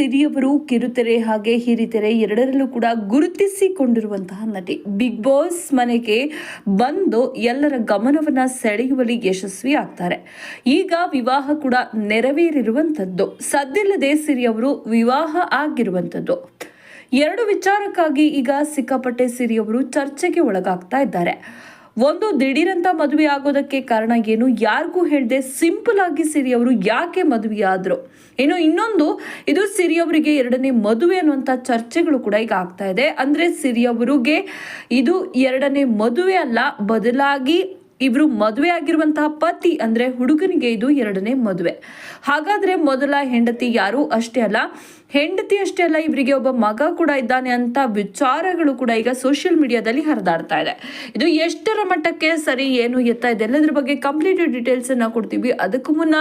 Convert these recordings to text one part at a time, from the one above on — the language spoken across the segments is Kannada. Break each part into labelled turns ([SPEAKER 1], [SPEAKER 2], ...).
[SPEAKER 1] ಸಿರಿಯವರು ಕಿರುತೆರೆ ಹಾಗೆ ಹಿರಿತೆರೆ ಎರಡರಲ್ಲೂ ಕೂಡ ಗುರುತಿಸಿಕೊಂಡಿರುವಂತಹ ನಟಿ ಬಿಗ್ ಬಾಸ್ ಮನೆಗೆ ಬಂದು ಎಲ್ಲರ ಗಮನವನ್ನ ಸೆಳೆಯುವಲ್ಲಿ ಯಶಸ್ವಿ ಆಗ್ತಾರೆ. ಈಗ ವಿವಾಹ ಕೂಡ ನೆರವೇರಿರುವಂಥದ್ದು. ಸದ್ದಿಲ್ಲದೆ ಸಿರಿಯವರು ವಿವಾಹ ಆಗಿರುವಂಥದ್ದು. ಎರಡು ವಿಚಾರಕ್ಕಾಗಿ ಈಗ ಸಿಕ್ಕಾಪಟ್ಟೆ ಸಿರಿಯವರು ಚರ್ಚೆಗೆ ಒಳಗಾಗ್ತಾ ಇದ್ದಾರೆ. ಒಂದು ದಿಢೀರಂತ ಮದುವೆ ಆಗೋದಕ್ಕೆ ಕಾರಣ ಏನು? ಯಾರಿಗೂ ಹೇಳದೆ ಸಿಂಪಲ್ ಆಗಿ ಸಿರಿ ಅವರು ಯಾಕೆ ಮದುವೆ ಆದರು ಇನ್ನು ಇನ್ನೊಂದು, ಇದು ಸಿರಿ ಅವರಿಗೆ ಎರಡನೇ ಮದುವೆ ಅನ್ನುವಂಥ ಚರ್ಚೆಗಳು ಕೂಡ ಈಗ ಆಗ್ತಾ ಇದೆ. ಅಂದ್ರೆ ಸಿರಿ ಅವರಿಗೆ ಇದು ಎರಡನೇ ಮದುವೆ ಅಲ್ಲ, ಬದಲಾಗಿ ಇವರು ಮದುವೆ ಆಗಿರುವಂತಹ ಪತಿ ಅಂದ್ರೆ ಹುಡುಗನಿಗೆ ಇದು ಎರಡನೇ ಮದುವೆ. ಹಾಗಾದ್ರೆ ಮೊದಲ ಹೆಂಡತಿ ಯಾರು? ಅಷ್ಟೇ ಅಲ್ಲ, ಹೆಂಡತಿ ಅಷ್ಟೇ ಅಲ್ಲ, ಇವರಿಗೆ ಒಬ್ಬ ಮಗ ಕೂಡ ಇದ್ದಾನೆ ಅಂತ ವಿಚಾರಗಳು ಕೂಡ ಈಗ ಸೋಷಿಯಲ್ ಮೀಡಿಯಾದಲ್ಲಿ ಹರಿದಾಡ್ತಾ ಇದೆ. ಇದು ಎಷ್ಟರ ಮಟ್ಟಕ್ಕೆ ಸರಿ, ಏನು, ಎತ್ತ ಇದೆ ಎಲ್ಲದ್ರ ಬಗ್ಗೆ ಕಂಪ್ಲೀಟ್ ಡೀಟೇಲ್ಸ್ ಅನ್ನ ಕೊಡ್ತೀವಿ. ಅದಕ್ಕೂ ಮುನ್ನ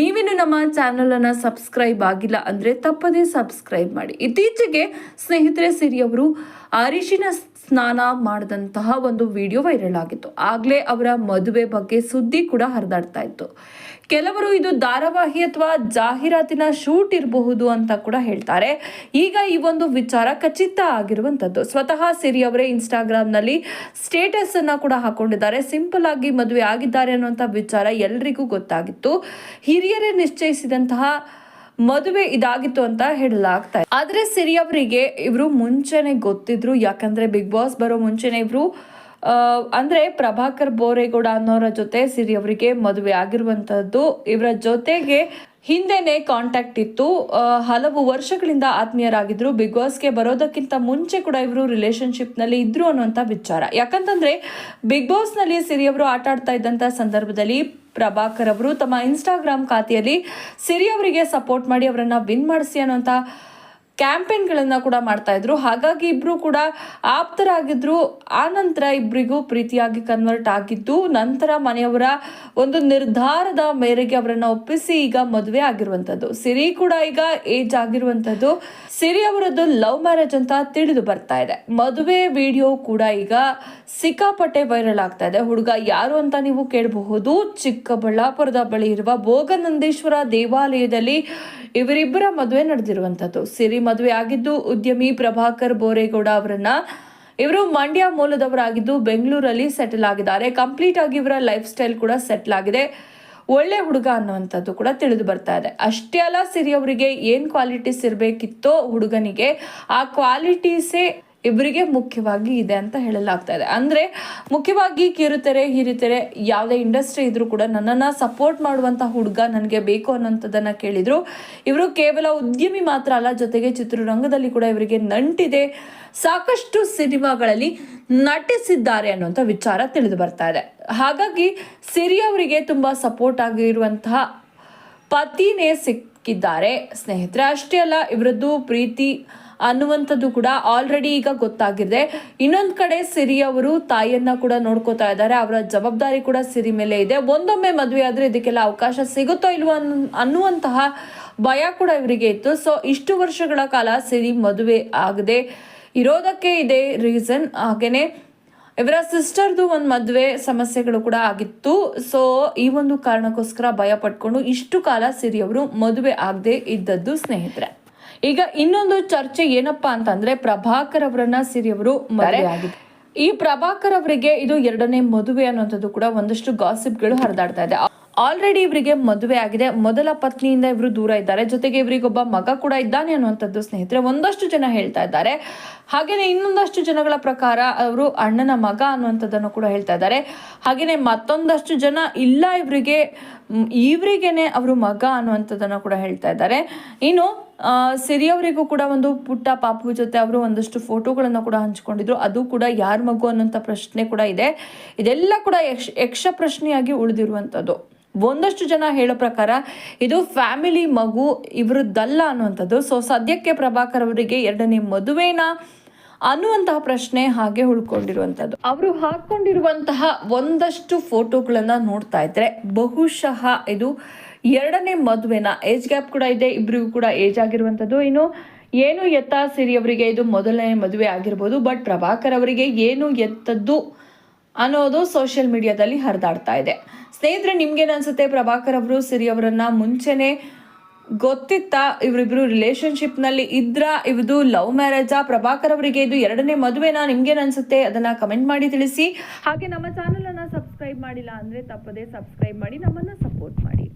[SPEAKER 1] ನೀವಿನ್ನು ನಮ್ಮ ಚಾನಲ್ ಅನ್ನ ಸಬ್ಸ್ಕ್ರೈಬ್ ಆಗಿಲ್ಲ ಅಂದ್ರೆ ತಪ್ಪದೇ ಸಬ್ಸ್ಕ್ರೈಬ್ ಮಾಡಿ. ಇತ್ತೀಚೆಗೆ ಸ್ನೇಹಿತರೆ ಸಿರಿ ಅವರು ಅರಿಶಿನ ಸ್ನಾನ ಮಾಡಿದಂತಹ ಒಂದು ವಿಡಿಯೋ ವೈರಲ್ ಆಗಿತ್ತು. ಆಗ್ಲೇ ಅವರ ಮದುವೆ ಬಗ್ಗೆ ಸುದ್ದಿ ಕೂಡ ಹರಿದಾಡ್ತಾ ಇತ್ತು. ಕೆಲವರು ಇದು ಧಾರಾವಾಹಿ ಅಥವಾ ಜಾಹೀರಾತಿನ ಶೂಟ್ ಇರಬಹುದು ಅಂತ ಕೂಡ ಹೇಳ್ತಾರೆ. ಈಗ ಈ ಒಂದು ವಿಚಾರ ಖಚಿತ ಆಗಿರುವಂತದ್ದು ಸ್ವತಃ ಸಿರಿ ಅವರೇ ಇನ್ಸ್ಟಾಗ್ರಾಮ್ನಲ್ಲಿ ಸ್ಟೇಟಸ್ ಅನ್ನ ಕೂಡ ಹಾಕೊಂಡಿದ್ದಾರೆ. ಸಿಂಪಲ್ ಆಗಿ ಮದುವೆ ಆಗಿದ್ದಾರೆ ಅನ್ನುವಂಥ ವಿಚಾರ ಎಲ್ರಿಗೂ ಗೊತ್ತಾಗಿತ್ತು. ಹಿರಿಯರೇ ನಿಶ್ಚಯಿಸಿದಂತಹ ಮದುವೆ ಇದಾಗಿತ್ತು ಅಂತ ಹೇಳಲಾಗ್ತಾ ಇದೆ. ಆದ್ರೆ ಸಿರಿ ಅವರಿಗೆ ಇವರು ಮುಂಚೆನೆ ಗೊತ್ತಿದ್ರು, ಯಾಕಂದ್ರೆ ಬಿಗ್ ಬಾಸ್ ಬರೋ ಮುಂಚೆನೆ ಇವರು ಅಂದ್ರೆ ಪ್ರಭಾಕರ್ ಬೋರೇಗೌಡ ಅನ್ನೋರ ಜೊತೆ ಸಿರಿ ಅವರಿಗೆ ಮದುವೆ ಆಗಿರುವಂತದ್ದು, ಇವರ ಜೊತೆಗೆ ಹಿಂದೆನೆ ಕಾಂಟ್ಯಾಕ್ಟ್ ಇತ್ತು. ಹಲವು ವರ್ಷಗಳಿಂದ ಆತ್ಮೀಯರಾಗಿದ್ರು. ಬಿಗ್ ಬಾಸ್ಗೆ ಬರೋದಕ್ಕಿಂತ ಮುಂಚೆ ಕೂಡ ಇವರು ರಿಲೇಶನ್ಶಿಪ್ನಲ್ಲಿ ಇದ್ರು ಅನ್ನುವಂತ ವಿಚಾರ. ಯಾಕಂತಂದ್ರೆ ಬಿಗ್ ಬಾಸ್ನಲ್ಲಿ ನಲ್ಲಿ ಸಿರಿ ಅವರು ಆಟ ಆಡ್ತಾ ಇದ್ದಂತ ಸಂದರ್ಭದಲ್ಲಿ ಪ್ರಭಾಕರ್ ಅವರು ತಮ್ಮ ಇನ್ಸ್ಟಾಗ್ರಾಮ್ ಖಾತೆಯಲ್ಲಿ ಸಿರಿ ಅವರಿಗೆ ಸಪೋರ್ಟ್ ಮಾಡಿ ಅವರನ್ನು ವಿನ್ ಮಾಡಿಸಿ ಅನ್ನೋಂಥ ಕ್ಯಾಂಪೇನ್ಗಳನ್ನ ಕೂಡ ಮಾಡ್ತಾ ಇದ್ರು. ಹಾಗಾಗಿ ಇಬ್ಬರು ಕೂಡ ಆಪ್ತರಾಗಿದ್ರು. ಆ ನಂತರ ಇಬ್ಬರಿಗೂ ಪ್ರೀತಿಯಾಗಿ ಕನ್ವರ್ಟ್ ಆಗಿದ್ದು, ನಂತರ ಮನೆಯವರ ಒಂದು ನಿರ್ಧಾರದ ಮೇರೆಗೆ ಅವರನ್ನ ಒಪ್ಪಿಸಿ ಈಗ ಮದುವೆ ಆಗಿರುವಂತದ್ದು. ಸಿರಿ ಕೂಡ ಈಗ ಏಜ್ ಆಗಿರುವಂತದ್ದು. ಸಿರಿ ಅವರದ್ದು ಲವ್ ಮ್ಯಾರೇಜ್ ಅಂತ ತಿಳಿದು ಬರ್ತಾ ಇದೆ. ಮದುವೆ ವಿಡಿಯೋ ಕೂಡ ಈಗ ಸಿಕ್ಕಾಪಟ್ಟೆ ವೈರಲ್ ಆಗ್ತಾ ಇದೆ. ಹುಡುಗ ಯಾರು ಅಂತ ನೀವು ಕೇಳಬಹುದು. ಚಿಕ್ಕಬಳ್ಳಾಪುರದ ಬಳಿ ಇರುವ ಭೋಗನಂದೀಶ್ವರ ದೇವಾಲಯದಲ್ಲಿ ಇವರಿಬ್ಬರ ಮದುವೆ ನಡೆದಿರುವಂತದ್ದು. ಸಿರಿ ಮದುವೆ ಆಗಿದ್ದು, ಉದ್ಯಮಿ ಪ್ರಭಾಕರ್ ಬೋರೇಗೌಡ ಅವರನ್ನ. ಇವರು ಮಂಡ್ಯ ಮೂಲದವರಾಗಿದ್ದು, ಬೆಂಗಳೂರಲ್ಲಿ ಸೆಟಲ್ ಆಗಿದ್ದಾರೆ. ಕಂಪ್ಲೀಟ್ ಆಗಿ ಇವರ ಲೈಫ್ ಸ್ಟೈಲ್ ಕೂಡ ಸೆಟಲ್ ಆಗಿದೆ. ಒಳ್ಳೆ ಹುಡುಗ ಅನ್ನುವಂಥದ್ದು ಕೂಡ ತಿಳಿದು ಬರ್ತಾ ಇದೆ. ಅಷ್ಟೇ ಅಲ್ಲ ಸಿರಿ ಅವರಿಗೆ ಏನ್ ಕ್ವಾಲಿಟೀಸ್ ಇರಬೇಕಿತ್ತೋ ಹುಡುಗನಿಗೆ, ಆ ಕ್ವಾಲಿಟೀಸೇ ಇವರಿಗೆ ಮುಖ್ಯವಾಗಿ ಇದೆ ಅಂತ ಹೇಳಲಾಗ್ತಾ ಇದೆ. ಅಂದ್ರೆ ಮುಖ್ಯವಾಗಿ ಕಿರುತೆರೆ, ಹಿರಿತೆರೆ ಯಾವುದೇ ಇಂಡಸ್ಟ್ರಿ ಇದ್ರೂ ಕೂಡ ನನ್ನನ್ನ ಸಪೋರ್ಟ್ ಮಾಡುವಂಥ ಹುಡುಗ ನನಗೆ ಬೇಕು ಅನ್ನೋಂಥದ್ದನ್ನು ಕೇಳಿದರು. ಇವರು ಕೇವಲ ಉದ್ಯಮಿ ಮಾತ್ರ ಅಲ್ಲ, ಜೊತೆಗೆ ಚಿತ್ರರಂಗದಲ್ಲಿ ಕೂಡ ಇವರಿಗೆ ನಂಟಿದೆ. ಸಾಕಷ್ಟು ಸಿನಿಮಾಗಳಲ್ಲಿ ನಟಿಸಿದ್ದಾರೆ ಅನ್ನುವಂಥ ವಿಚಾರ ತಿಳಿದು ಬರ್ತಾ ಇದೆ. ಹಾಗಾಗಿ ಸಿರಿ ಅವರಿಗೆ ತುಂಬಾ ಸಪೋರ್ಟ್ ಆಗಿರುವಂತಹ ಪತಿನೇ ಸಿಕ್ಕಿದ್ದಾರೆ. ಸ್ನೇಹಿತರೆ, ಅಷ್ಟೇ ಅಲ್ಲ, ಇವರದ್ದು ಪ್ರೀತಿ ಅನ್ನುವಂಥದ್ದು ಕೂಡ ಆಲ್ರೆಡಿ ಈಗ ಗೊತ್ತಾಗಿದೆ. ಇನ್ನೊಂದು ಕಡೆ ಸಿರಿ ಅವರು ತಾಯಿಯನ್ನ ಕೂಡ ನೋಡ್ಕೋತಾ ಇದ್ದಾರೆ. ಅವರ ಜವಾಬ್ದಾರಿ ಕೂಡ ಸಿರಿ ಮೇಲೆ ಇದೆ. ಒಂದೊಮ್ಮೆ ಮದುವೆ ಆದ್ರೆ ಇದಕ್ಕೆಲ್ಲ ಅವಕಾಶ ಸಿಗುತ್ತೋ ಇಲ್ವೋ ಅನ್- ಅನ್ನುವಂತಹ ಭಯ ಕೂಡ ಇವರಿಗೆ ಇತ್ತು. ಸೊ ಇಷ್ಟು ವರ್ಷಗಳ ಕಾಲ ಸಿರಿ ಮದುವೆ ಆಗದೆ ಇರೋದಕ್ಕೆ ಇದೆ ರೀಸನ್ ಹಾಗೇನೆ ಇವರ ಸಿಸ್ಟರ್ದು ಒಂದು ಮದುವೆ ಸಮಸ್ಯೆಗಳು ಕೂಡ ಆಗಿತ್ತು. ಸೊ ಈ ಒಂದು ಕಾರಣಕ್ಕೋಸ್ಕರ ಭಯ ಪಟ್ಕೊಂಡು ಇಷ್ಟು ಕಾಲ ಸಿರಿಯವರು ಮದುವೆ ಆಗದೆ ಇದ್ದದ್ದು ಸ್ನೇಹಿತರೆ. ಈಗ ಇನ್ನೊಂದು ಚರ್ಚೆ ಏನಪ್ಪಾ ಅಂತಂದ್ರೆ ಪ್ರಭಾಕರ್ ಅವರನ್ನ ಸಿರಿ ಅವರು ಮದುವೆ ಆಗಿದೆ ಈ ಪ್ರಭಾಕರ್ ಅವರಿಗೆ ಇದು ಎರಡನೇ ಮದುವೆ ಅನ್ನುವಂಥದ್ದು ಕೂಡ ಒಂದಷ್ಟು ಗಾಸಿಪ್ಗಳು ಹರಿದಾಡ್ತಾ ಇದೆ. ಆಲ್ರೆಡಿ ಇವರಿಗೆ ಮದುವೆ ಆಗಿದೆ. ಮೊದಲ ಪತ್ನಿಯಿಂದ ಇವರು ದೂರ ಇದ್ದಾರೆ. ಜೊತೆಗೆ ಇವರಿಗೊಬ್ಬ ಮಗ ಕೂಡ ಇದ್ದಾನೆ ಅನ್ನುವಂಥದ್ದು ಸ್ನೇಹಿತರೆ ಒಂದಷ್ಟು ಜನ ಹೇಳ್ತಾ ಇದ್ದಾರೆ. ಹಾಗೇನೆ ಇನ್ನೊಂದಷ್ಟು ಜನಗಳ ಪ್ರಕಾರ ಅವರು ಅಣ್ಣನ ಮಗ ಅನ್ನುವಂಥದ್ದನ್ನು ಕೂಡ ಹೇಳ್ತಾ ಇದ್ದಾರೆ. ಹಾಗೇನೆ ಮತ್ತೊಂದಷ್ಟು ಜನ ಇಲ್ಲ ಇವರಿಗೆ ಇವರಿಗೇನೆ ಅವರು ಮಗ ಅನ್ನುವಂಥದ್ದನ್ನು ಕೂಡ ಹೇಳ್ತಾ ಇದ್ದಾರೆ. ಇನ್ನು ಆ, ಸಿರಿ ಕೂಡ ಒಂದು ಪುಟ್ಟ ಪಾಪು ಜೊತೆ ಅವರು ಒಂದಷ್ಟು ಫೋಟೋಗಳನ್ನು ಕೂಡ ಹಂಚಿಕೊಂಡಿದ್ರು. ಅದು ಕೂಡ ಯಾರ ಮಗು ಅನ್ನೋಂಥ ಪ್ರಶ್ನೆ ಕೂಡ ಇದೆ. ಇದೆಲ್ಲ ಕೂಡ ಯಕ್ಷ ಯಕ್ಷ ಪ್ರಶ್ನೆಯಾಗಿ ಉಳಿದಿರುವಂಥದ್ದು ಒಂದಷ್ಟು ಜನ ಹೇಳೋ ಪ್ರಕಾರ ಇದು ಫ್ಯಾಮಿಲಿ ಮಗು ಇವರದ್ದಲ್ಲ ಅನ್ನುವಂಥದ್ದು. ಸೊ ಸದ್ಯಕ್ಕೆ ಪ್ರಭಾಕರ್ ಅವರಿಗೆ ಎರಡನೇ ಮದುವೆನ ಅನ್ನುವಂತಹ ಪ್ರಶ್ನೆ ಹಾಗೆ ಉಳ್ಕೊಂಡಿರುವಂಥದ್ದು ಅವರು ಹಾಕೊಂಡಿರುವಂತಹ ಒಂದಷ್ಟು ಫೋಟೋಗಳನ್ನು ನೋಡ್ತಾ ಇದ್ರೆ ಬಹುಶಃ ಇದು ಎರಡನೇ ಮದುವೆನ ಏಜ್ ಗ್ಯಾಪ್ ಕೂಡ ಇದೆ ಇಬ್ಬರಿಗೂ ಕೂಡ ಏಜ್ ಆಗಿರುವಂಥದ್ದು ಇನ್ನು ಏನು ಎತ್ತ ಸಿರಿ ಅವರಿಗೆ ಇದು ಮೊದಲನೇ ಮದುವೆ ಆಗಿರ್ಬೋದು ಬಟ್ ಪ್ರಭಾಕರ್ ಅವರಿಗೆ ಏನು ಎತ್ತದ್ದು ಅನ್ನೋದು ಸೋಷಿಯಲ್ ಮೀಡಿಯಾದಲ್ಲಿ ಹರಿದಾಡ್ತಾ ಇದೆ. ಸ್ನೇಹಿತರೆ ನಿಮ್ಗೇನು ಅನ್ಸುತ್ತೆ? ಪ್ರಭಾಕರ್ ಅವರು ಸಿರಿ ಅವರನ್ನ ಮುಂಚೆನೆ ಗೊತ್ತಿತ್ತಾ ಇವರಿಬ್ರು ರಿಲೇಶನ್ಶಿಪ್ನಲ್ಲಿ ಇದ್ರ ಇವ್ದು ಲವ್ ಮ್ಯಾರೇಜಾ ಪ್ರಭಾಕರ್ ಅವರಿಗೆ ಇದು ಎರಡನೇ ಮದುವೆನಾ? ನಿಮ್ಗೇನ್ ಅನ್ಸುತ್ತೆ? ಅದನ್ನ ಕಮೆಂಟ್ ಮಾಡಿ ತಿಳಿಸಿ. ಹಾಗೆ ನಮ್ಮ ಚಾನಲನ್ನು ಸಬ್ಸ್ಕ್ರೈಬ್ ಮಾಡಿಲ್ಲ ಅಂದ್ರೆ ತಪ್ಪದೇ ಸಬ್ಸ್ಕ್ರೈಬ್ ಮಾಡಿ, ನಮ್ಮನ್ನ ಸಪೋರ್ಟ್ ಮಾಡಿ.